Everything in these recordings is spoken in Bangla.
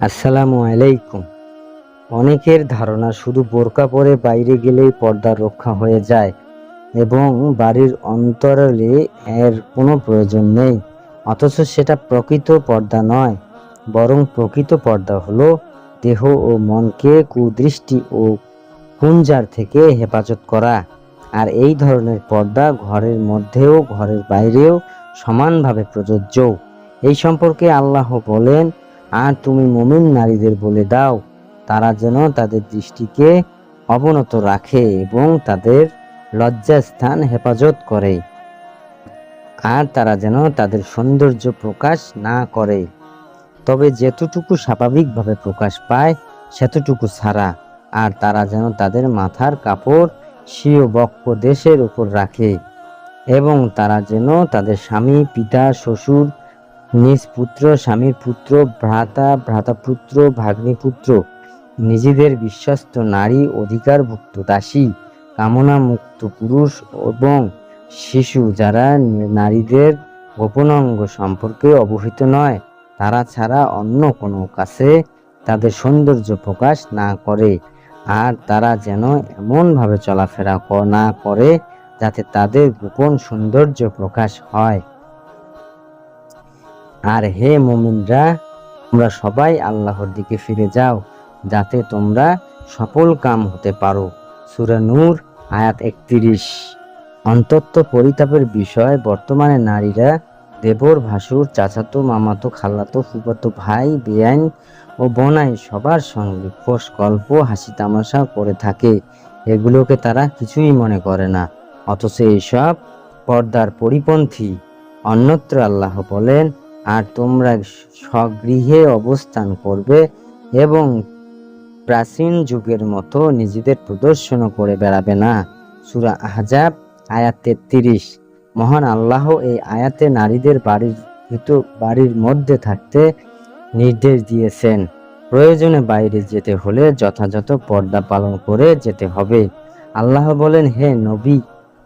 আসসালামু আলাইকুম। অনেকের ধারণা শুধু বোরকা পরে বাইরে গেলেই পর্দা রক্ষা হয়ে যায় এবং বাড়ির অন্তরালে এর কোনো প্রয়োজন নেই, অথচ সেটা প্রকৃত পর্দা নয়, বরং প্রকৃত পর্দা হলো দেহ ও মনকে কুদৃষ্টি ও কুঞ্জার থেকে হেফাজত করা। আর এই ধরনের পর্দা ঘরের মধ্যেও, ঘরের বাইরেও সমানভাবে প্রযোজ্য। এই সম্পর্কে আল্লাহ বলেন আর তুমি মুমিন নারীদের বলে দাও। তারা যেন তাদের দৃষ্টিকে অবনত রাখে এবং তাদের লজ্জাস্থান হেফাজত করে। আর তারা যেন তাদের সৌন্দর্য প্রকাশ না করে। তবে যেতটুকু স্বাভাবিকভাবে প্রকাশ পায়, সেতটুকু ছাড়া। আর তারা যেন তাদের মাথার কাপড় স্বীয় বক্ষ দেশের উপর রাখে। এবং তারা যেন তাদের স্বামী, পিতা, শ্বশুর নিজ পুত্র, স্বামীর পুত্র, ভ্রাতা, ভ্রাতাপুত্র, ভাগ্নিপুত্র, নিজেদের বিশ্বস্ত নারী অধিকারভুক্ত দাসী কামনা মুক্ত পুরুষ এবং শিশু যারা নারীদের গোপন অঙ্গ সম্পর্কে অবহিত নয়, তারা ছাড়া অন্য কোনো কাছে তাদের সৌন্দর্য প্রকাশ না করে, আর তারা যেন এমনভাবে চলাফেরা না করে যাতে তাদের গোপন সৌন্দর্য প্রকাশ হয়। আর হে মুমিনরা, তোমরা সবাই আল্লাহর দিকে ফিরে যাও, যাতে তোমরা সফল কাম হতে পারো। সূরা নূর, আয়াত একত্রিশ। অন্তত পরিতাপের বিষয়, বর্তমানে নারীরা দেবর, ভাসুর, চাচাতো, মামাতো, খালাতো, ফুফাতো, ভাই, বেআইন ও বনাই সবার সঙ্গে খোশ গল্প, হাসি তামাশা করে থাকে। এগুলোকে তারা কিছুই মনে করে না। অথচ এইসব পর্দার পরিপন্থী। অন্যত্র আল্লাহ বলেন আর তোমরা স্বগৃহে অবস্থান করবে এবং প্রাচীন যুগের মতো নিজেদের প্রদর্শন করে বেড়াবে না। সুরা আহজাব, আয়াত তেত্রিশ। মহান আল্লাহ এই আয়াতে নারীদের বাড়ির ভিতর, বাড়ির মধ্যে থাকতে নির্দেশ দিয়েছেন। প্রয়োজনে বাইরে যেতে হলে যথাযথ পর্দা পালন করে যেতে হবে। আল্লাহ বলেন, হে নবী,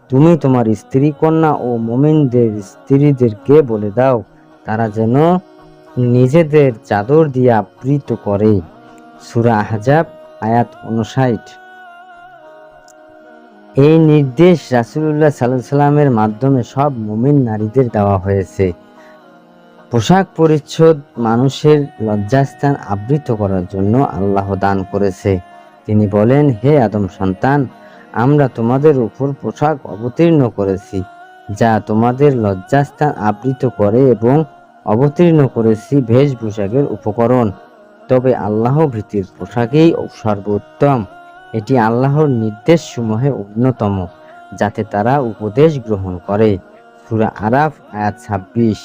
তুমি তোমার স্ত্রী, কন্যা ও মোমিনদের স্ত্রীদেরকে বলে দাও তারা যেন নিজেদের চাদর দিয়ে আবৃত করে। সুরা আহজাব, আয়াত উনষাট এই নির্দেশ রাসুলুল্লাহ সাল্লাহ সাল্লামের মাধ্যমে সব মুমিন নারীদের দেওয়া হয়েছে। পোশাক পরিচ্ছদ মানুষের লজ্জাস্থান আবৃত করার জন্য আল্লাহ দান করেছে। তিনি বলেন, হে আদম সন্তান, আমরা তোমাদের উপর পোশাক অবতীর্ণ করেছি। যা তোমাদের লজ্জাস্থান আবৃত করে এবং অবতীর্ণ করেছি বেশভূষাকের উপকরণ। তবে আল্লাহ ভীতির পোশাকেই সর্বোত্তম। এটি আল্লাহর নির্দেশ সমূহে অন্যতম, যাতে তারা উপদেশ গ্রহণ করে। সূরা আরাফ, আয়াত ছাব্বিশ।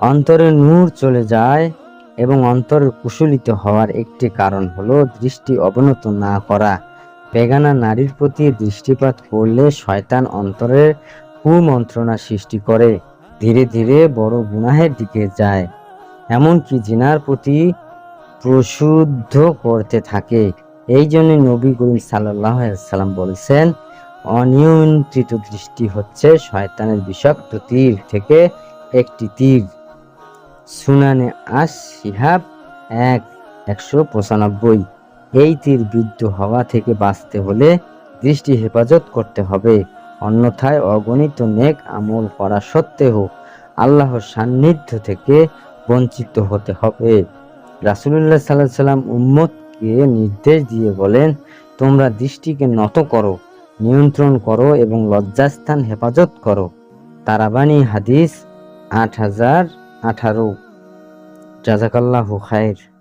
অন্তরে নূর চলে যায় এবং অন্তরের কুশলিত হওয়ার একটি কারণ হলো দৃষ্টি অবনত না করা। বেগানা নারীর প্রতি দৃষ্টিপাত করলে শয়তান অন্তরের কুমন্ত্রণা সৃষ্টি করে। ধীরে ধীরে বড় গুনাহের দিকে যায়। এমনকি জিনার প্রতি প্রশুদ্ধ করতে থাকে। এই জন্য নবী করিম সাল্লাহ সাল্লাম বলেছেন, অনিয়ন্ত্রিত দৃষ্টি হচ্ছে শয়তানের বিষাক্ত তীর থেকে একটি তীর। সুনানে আস সিহাব এক, একশো পঁচানব্বই। এই তীর বিদ্ধ হওয়া থেকে বাঁচতে হলে দৃষ্টি হেফাজত করতে হবে। অন্যথায় অগণিত নেক আমল করা সত্ত্বেও আল্লাহর সান্নিধ্য থেকে বঞ্চিত হতে হবে। রাসুলুল্লাহ সাল্লাহ সাল্লাম উম্মতকে নির্দেশ দিয়ে বলেন, তোমরা দৃষ্টিকে নত করো, নিয়ন্ত্রণ করো এবং লজ্জাস্থান হেফাজত করো। তারাবানি হাদিস আট হাজার আঠারো। জাজাকাল্লাহু খায়ের।